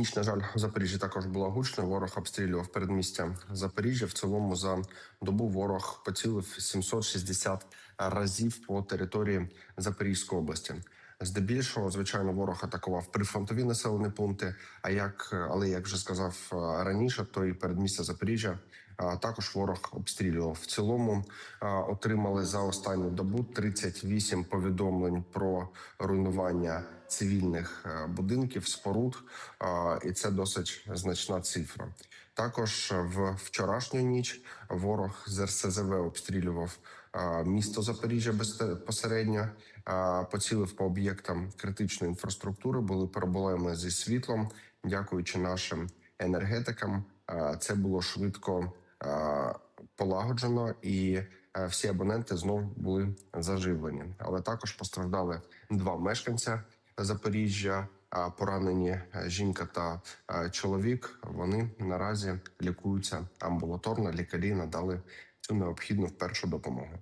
Ніч, на жаль, в Запоріжжі також була гучна. Ворог обстрілював передмістя Запоріжжя. В цілому за добу ворог поцілив 760 разів по території Запорізької області. Здебільшого, звичайно, ворог атакував прифронтові населені пункти. А як, але як вже сказав е, раніше, то і передмістя Запоріжжя також ворог обстрілював. В цілому отримали за останню добу 38 повідомлень про руйнування цивільних е, будинків, споруд, і це досить значна цифра. Також в вчорашню ніч ворог з РСЗВ обстрілював місто Запоріжжя безпосередньо, поцілив по об'єктам критичної інфраструктури. Були проблеми зі світлом. Дякуючи нашим енергетикам, це було швидко полагоджено і всі абоненти знов були заживлені. Але також постраждали два мешканця Запоріжжя. Поранені е, жінка та е, чоловік. Вони наразі лікуються амбулаторно. Лікарі надали цю необхідну першу допомогу.